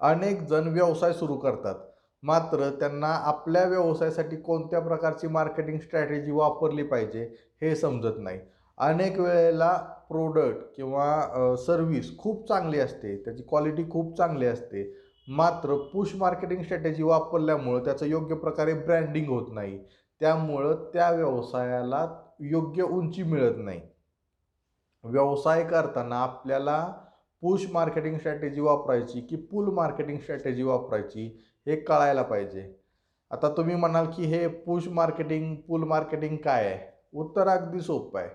अनेक जण व्यवसाय सुरू करतात. मात्र त्यांना आपल्या व्यवसायासाठी कोणत्या प्रकारची मार्केटिंग स्ट्रॅटेजी वापरली पाहिजे हे समजत नाही. अनेक वेळेला प्रोडक्ट किंवा सर्विस खूप चांगली असते त्याची क्वालिटी खूप चांगली असते. मात्र पुश मार्केटिंग स्ट्रॅटेजी वापरल्यामुळं त्याचं योग्य प्रकारे ब्रँडिंग होत नाही. त्यामुळं त्या व्यवसायाला योग्य उंची मिळत नाही. व्यवसाय करताना आपल्याला पुश मार्केटिंग स्ट्रॅटेजी वापरायची की पुल मार्केटिंग स्ट्रॅटेजी वापरायची हे कळायला पाहिजे. आता तुम्ही म्हणाल की हे पुश मार्केटिंग पुल मार्केटिंग काय आहे? उत्तर अगदी सोपं आहे.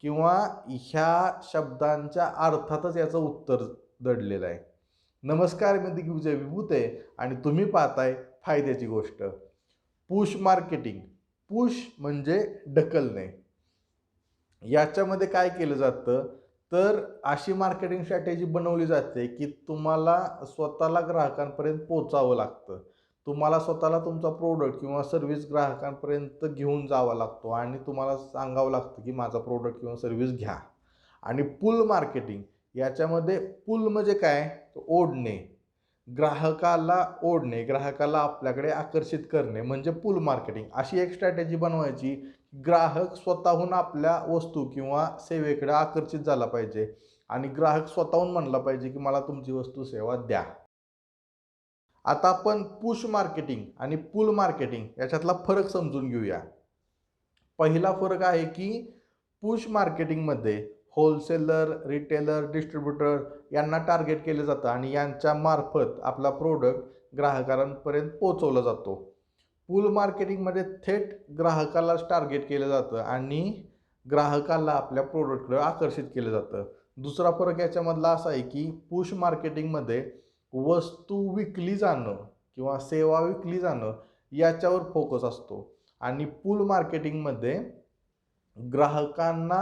किंवा ह्या शब्दांच्या अर्थातच याचं उत्तर दडलेलं आहे. नमस्कार मी दिग्विजय विभूते आणि तुम्ही पाहताय फायद्याची गोष्ट. पुश मार्केटिंग पुश म्हणजे ढकलणे. याच्यामध्ये काय केलं जातं? तर अशी मार्केटिंग स्ट्रॅटेजी बनवली जाते की तुम्हाला स्वतःला ग्राहकांपर्यंत पोचावं लागतं. तुम्हाला स्वतःला तुमचा प्रोडक्ट किंवा सर्व्हिस ग्राहकांपर्यंत घेऊन जावा लागतो आणि तुम्हाला सांगावं लागतं की माझा प्रोडक्ट किंवा सर्व्हिस घ्या. आणि पुल मार्केटिंग याच्यामध्ये पुल म्हणजे काय? ओढणे. ग्राहकाला ओढणे ग्राहकाला आपल्याकडे आकर्षित करणे म्हणजे पुल मार्केटिंग अशी एक स्ट्रॅटेजी बनवायची ग्राहक स्वतःहून आपल्या वस्तू किंवा सेवेकडे आकर्षित झाला पाहिजे आणि ग्राहक स्वतःहून म्हणला पाहिजे की मला तुमची वस्तू सेवा द्या. आता आपण पुश मार्केटिंग आणि पुल मार्केटिंग याच्यातला फरक समजून घेऊया. पहिला फरक आहे की पुश मार्केटिंगमध्ये होलसेलर रिटेलर डिस्ट्रीब्युटर यांना टार्गेट केलं जातं आणि यांच्या मार्फत आपला प्रोडक्ट ग्राहकांपर्यंत पोचवला जातो. पुल मार्केटिंगमध्ये थेट ग्राहकालाच टार्गेट केलं जातं आणि ग्राहकाला आपल्या प्रोडक्टकडे आकर्षित केलं जातं. दुसरा फरक याच्यामधला असा आहे की पुश मार्केटिंगमध्ये वस्तू विकली जाणं किंवा सेवा विकली जाणं याच्यावर फोकस असतो. आणि पुल मार्केटिंगमध्ये ग्राहकांना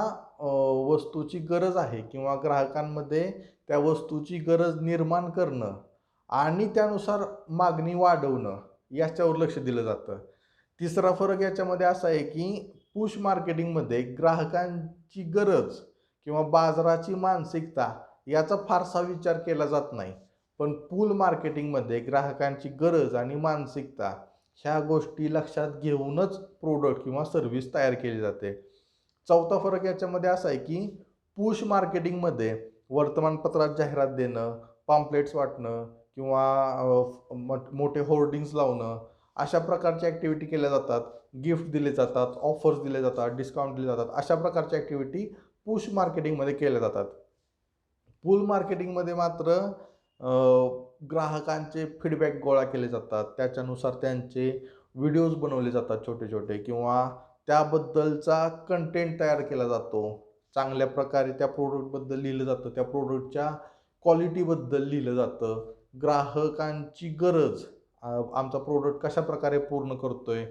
वस्तूची गरज आहे किंवा ग्राहकांमध्ये त्या वस्तूची गरज निर्माण करणं आणि त्यानुसार मागणी वाढवणं याच्यावर लक्ष दिलं जातं. तिसरा फरक याच्यामध्ये असा आहे की पुश मार्केटिंगमध्ये ग्राहकांची गरज किंवा बाजाराची मानसिकता याचा फारसा विचार केला जात नाही. पण पूल मार्केटिंगमध्ये ग्राहकांची गरज आणि मानसिकता ह्या गोष्टी लक्षात घेऊनच प्रोडक्ट किंवा सर्व्हिस तयार केली जाते. चौथा फरक याच्यामध्ये असा आहे की पुश मार्केटिंगमध्ये वर्तमानपत्रात जाहिरात देणं पाम्पलेट्स वाटणं किंवा मोठे होर्डिंग्स लावणं अशा प्रकारच्या ॲक्टिव्हिटी केल्या जातात. गिफ्ट दिले जातात ऑफर्स दिले जातात डिस्काउंट दिले जातात अशा प्रकारच्या ॲक्टिव्हिटी पुश मार्केटिंगमध्ये केल्या जातात. पुल मार्केटिंगमध्ये मात्र ग्राहकांचे फीडबॅक गोळा केले जातात. त्याच्यानुसार त्यांचे व्हिडिओज बनवले जातात छोटे छोटे किंवा त्याबद्दलचा कंटेंट तयार केला जातो. चांगल्या प्रकारे त्या प्रोडक्टबद्दल लिहिलं जातं. त्या प्रोडक्टच्या क्वालिटीबद्दल लिहिलं जातं. ग्राहकांची गरज आमचा प्रोडक्ट कशा प्रकारे पूर्ण करतो आहे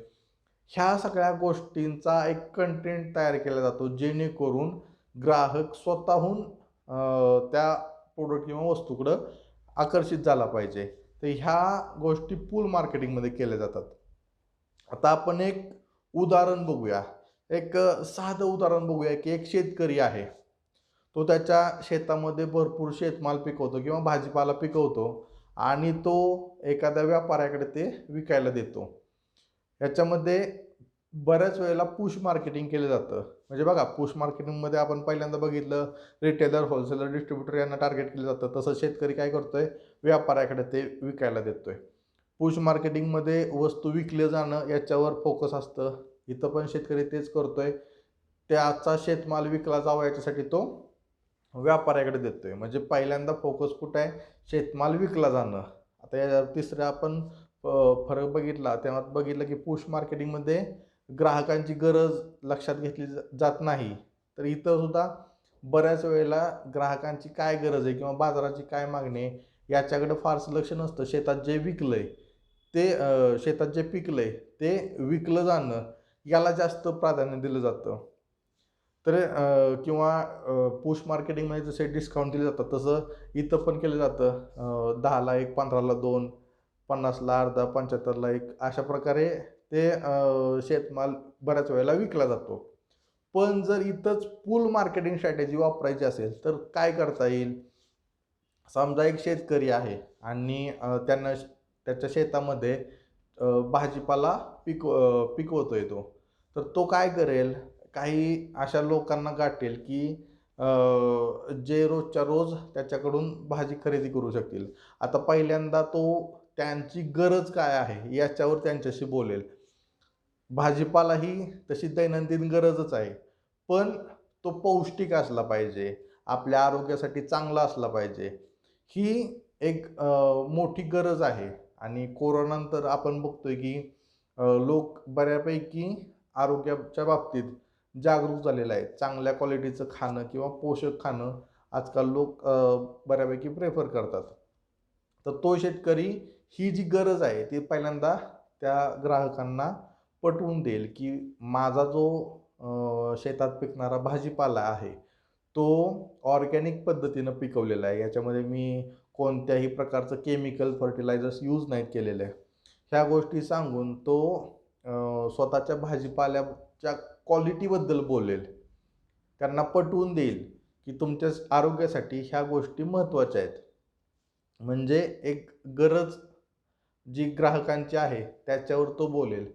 ह्या सगळ्या गोष्टींचा एक कंटेंट तयार केला जातो जेणेकरून ग्राहक स्वतःहून त्या प्रोडक्ट किंवा वस्तूकडं आकर्षित झाला पाहिजे. तर ह्या गोष्टी पूल मार्केटिंगमध्ये केल्या जातात. आता आपण एक उदाहरण बघूया. एक साधं उदाहरण बघूया की एक शेतकरी आहे. तो त्याच्या शेतामध्ये भरपूर शेतमाल पिकवतो किंवा भाजीपाला पिकवतो. आणि तो एखाद्या व्यापाऱ्याकडे ते विकायला देतो. ह्याच्यामध्ये बऱ्याच वेळेला पुश मार्केटिंग केलं जातं. म्हणजे बघा पुश मार्केटिंगमध्ये आपण पहिल्यांदा बघितलं रिटेलर होलसेलर डिस्ट्रीब्युटर यांना टार्गेट केलं जातं. तसं शेतकरी काय करतोय? व्यापाऱ्याकडे ते विकायला देतोय. पुश मार्केटिंगमध्ये वस्तू विकले जाणं याच्यावर फोकस असतं. इथं पण शेतकरी तेच करतोय. त्याचा शेतमाल विकला जावा याच्यासाठी तो व्यापाऱ्याकडे देतोय. म्हणजे पहिल्यांदा फोकस कुठं आहे? शेतमाल विकला जाणं. आता या तिसऱ्या आपण फरक बघितला. तेव्हा बघितलं की पुश मार्केटिंगमध्ये ग्राहकांची गरज लक्षात घेतली जात नाही. तर इथं सुद्धा बऱ्याच वेळेला ग्राहकांची काय गरज आहे किंवा बाजाराची काय मागणी आहे याच्याकडे फारसं लक्ष नसतं. शेतात जे विकलं आहे ते शेतात जे पिकलं आहे ते विकलं जाणं याला जास्त प्राधान्य दिलं जातं. तर किंवा पुश मार्केटिंगमध्ये जसे डिस्काउंट दिले जातात तसं इथं पण केलं जातं. दहाला एक पंधराला दोन पन्नासला अर्धा पंच्याहत्तरला एक. अशा प्रकारे ते शेतमाल बऱ्याच वेळेला विकला जातो. पण जर इथंच पूल मार्केटिंग स्ट्रॅटेजी वापरायची असेल तर काय करता येईल? समजा एक शेतकरी आहे आणि त्यांना त्याच्या शेतामध्ये भाजीपाला पिक पिकवतो येतो तो. तर तो काय करेल? काही अशा लोकांना गाठेल की जे रोजच्या रोज त्याच्याकडून भाजी खरेदी करू शकतील. आता पहिल्यांदा तो त्यांची गरज काय आहे याच्यावर त्यांच्याशी बोलेल. भाजीपाला ही तशी दैनंदिन गरजच आहे पण तो पौष्टिक असला पाहिजे आपल्या आरोग्यासाठी चांगला असला पाहिजे. ही एक मोठी गरज आहे आणि कोरोनानंतर आपण बघतोय की लोक बऱ्यापैकी आरोग्याच्या बाबतीत जागरूक झालेलं आहे. चांगल्या क्वालिटीचं खाणं किंवा पोषक खाणं आजकाल लोक बऱ्यापैकी प्रेफर करतात. तर तो शेतकरी ही जी गरज आहे ती पहिल्यांदा त्या ग्राहकांना पटवून देईल की माझा जो शेतात पिकणारा भाजीपाला आहे तो ऑर्गॅनिक पद्धतीनं पिकवलेला आहे. याच्यामध्ये मी कोणत्याही प्रकारचं केमिकल फर्टिलायझर्स यूज नाहीत केलेले. ह्या गोष्टी सांगून तो स्वतःच्या भाजीपाल्याच्या क्वालिटीबद्दल बोलेल. त्यांना पटवून देईल की तुमच्या आरोग्यासाठी ह्या गोष्टी महत्त्वाच्या आहेत. म्हणजे एक गरज जी ग्राहकांची आहे त्याच्यावर तो बोलेल.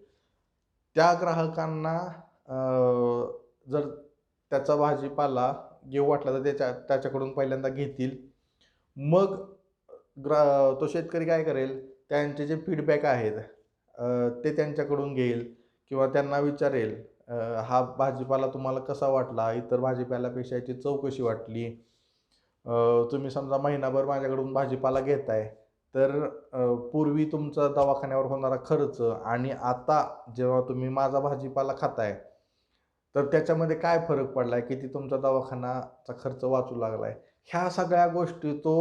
त्या ग्राहकांना जर त्याचा भाजीपाला घेऊ वाटला तर त्याच्या त्याच्याकडून पहिल्यांदा घेतील. मग ग्रा तो शेतकरी काय करेल? त्यांचे जे फीडबॅक आहेत ते त्यांच्याकडून घेईल किंवा त्यांना विचारेल हा भाजीपाला तुम्हाला कसा वाटला? इतर भाजीपाल्यापेक्षा याची चव कशी वाटली? तुम्ही समजा महिनाभर माझ्याकडून भाजीपाला घेताय तर पूर्वी तुमचा दवाखान्यावर होणारा खर्च आणि आता जेव्हा तुम्ही माझा भाजीपाला खाताय तर त्याच्यामध्ये काय फरक पडला आहे किती तुमचा दवाखानाचा खर्च वाचू लागला आहे ह्या सगळ्या गोष्टी तो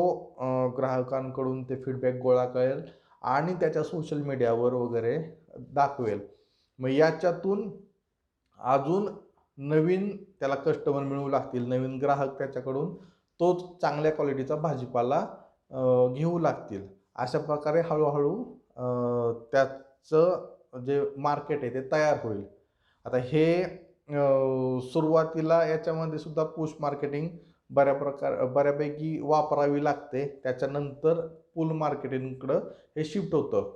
ग्राहकांकडून ते फीडबॅक गोळा करेल आणि त्याच्या सोशल मीडियावर वगैरे दाखवेल. मग याच्यातून अजून नवीन त्याला कस्टमर मिळू लागतील नवीन ग्राहक त्याच्याकडून तोच चांगल्या क्वालिटीचा भाजीपाला घेऊ लागतील. अशा प्रकारे हळूहळू त्याचं जे मार्केट आहे ते तयार होईल. आता हे सुरुवातीला याच्यामध्ये सुद्धा पुश मार्केटिंग बऱ्या प्रकार बऱ्यापैकी वापरावी लागते. त्याच्यानंतर पूल मार्केटिंगकडं हे शिफ्ट होतं.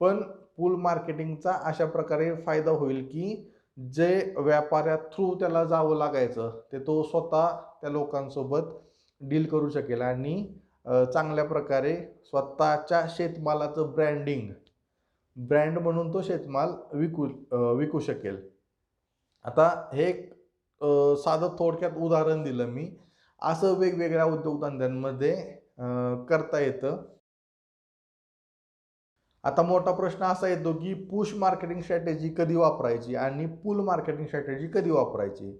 पण पूल मार्केटिंगचा अशा प्रकारे फायदा होईल की जे व्यापाऱ्या थ्रू त्याला जावं लागायचं ते तो स्वतः त्या लोकांसोबत डील करू शकेल आणि चांगल्या प्रकारे स्वतःच्या शेतमालाचं ब्रँडिंग ब्रँड म्हणून तो शेतमाल विकू विकू शकेल. आता हे एक साधं थोडक्यात उदाहरण दिलं मी. असं वेगवेगळ्या उद्योगधंद्यांमध्ये करता येतं. आता मोठा प्रश्न असा येतो की पुश मार्केटिंग स्ट्रॅटेजी कधी वापरायची आणि पुल मार्केटिंग स्ट्रॅटेजी कधी वापरायची?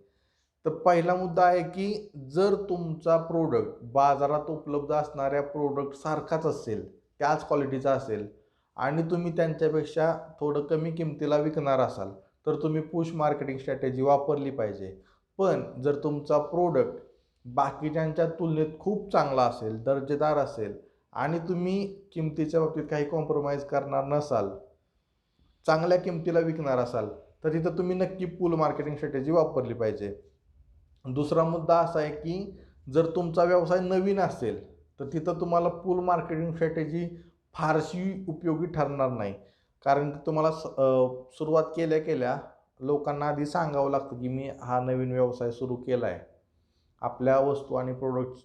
तर पहिला मुद्दा आहे की जर तुमचा प्रोडक्ट बाजारात उपलब्ध असणाऱ्या प्रोडक्ट सारखाच असेल त्याच क्वालिटीचा असेल आणि तुम्ही त्यांच्यापेक्षा थोडं कमी किमतीला विकणार असाल तर तुम्ही पुश मार्केटिंग स्ट्रॅटेजी वापरली पाहिजे. पण जर तुमचा प्रोडक्ट बाकीच्यांच्या तुलनेत खूप चांगला असेल दर्जेदार असेल आणि तुम्ही किमतीच्या बाबतीत काही कॉम्प्रोमाइज करणार नसाल चांगल्या किमतीला विकणार असाल तर तिथं तुम्ही नक्की पूल मार्केटिंग स्ट्रॅटेजी वापरली पाहिजे. दुसरा मुद्दा असा आहे की जर तुमचा व्यवसाय नवीन असेल तर तिथं तुम्हाला पूल मार्केटिंग स्ट्रॅटेजी फारशी उपयोगी ठरणार नाही. कारण की तुम्हाला स- सुरुवात केल्या केल्या लोकांना आधी सांगावं लागतं की मी हा नवीन व्यवसाय सुरू केला आहे आपल्या वस्तू आणि प्रोडक्ट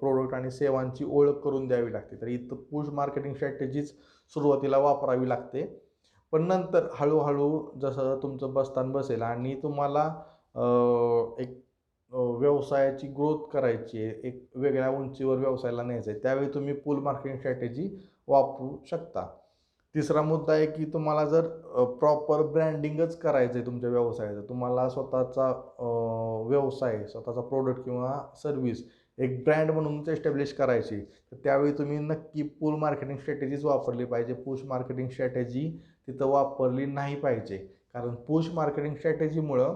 प्रोडक्ट आणि सेवांची ओळख करून द्यावी लागते. तर इथं पुश मार्केटिंग स्ट्रॅटेजीच सुरुवातीला वापरावी लागते. पण नंतर हळूहळू जसं तुमचं बसतान बसेल आणि तुम्हाला एक व्यवसायाची ग्रोथ करायची आहे एक वेगळ्या उंचीवर व्यवसायाला न्यायचं आहे त्यावेळी तुम्ही पुल मार्केटिंग स्ट्रॅटेजी वापरू शकता. तिसरा मुद्दा आहे की तुम्हाला जर प्रॉपर ब्रँडिंगच करायचं आहे तुमच्या व्यवसायाचं तुम्हाला स्वतःचा व्यवसाय स्वतःचा प्रोडक्ट किंवा सर्व्हिस एक ब्रँड म्हणून एस्टॅब्लिश करायची तर त्यावेळी तुम्ही नक्की पूल मार्केटिंग स्ट्रॅटेजीच वापरली पाहिजे. पुश मार्केटिंग स्ट्रॅटेजी तिथं वापरली नाही पाहिजे. कारण पुश मार्केटिंग स्ट्रॅटेजीमुळं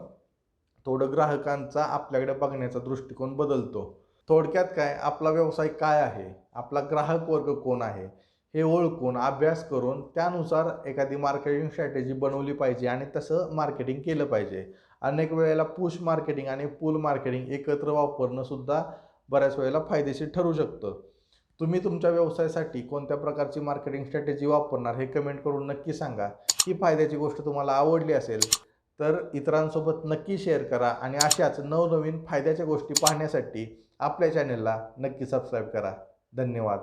थोडं ग्राहकांचा आपल्याकडे बघण्याचा दृष्टिकोन बदलतो. थोडक्यात काय? आपला व्यवसाय काय आहे? आपला ग्राहक वर्ग कोण आहे? हे ओळखून अभ्यास करून त्यानुसार एखादी मार्केटिंग स्ट्रॅटेजी बनवली पाहिजे आणि तसं मार्केटिंग केलं पाहिजे. अनेक वेळेला पुश मार्केटिंग आणि पूल मार्केटिंग एकत्र वापरणं सुद्धा बऱ्याच वेळेला फायदेशीर ठरू शकतं. तुम्ही तुमच्या व्यवसायासाठी कोणत्या प्रकारची मार्केटिंग स्ट्रॅटेजी वापरणार हे कमेंट करून नक्की सांगा. ही फायद्याची गोष्ट तुम्हाला आवडली असेल तर इतरांसोबत नक्की शेअर करा आणि अशाच नवनवीन फायद्याच्या गोष्टी पाहण्यासाठी आपल्या चॅनेलला नक्की सबस्क्राईब करा. धन्यवाद.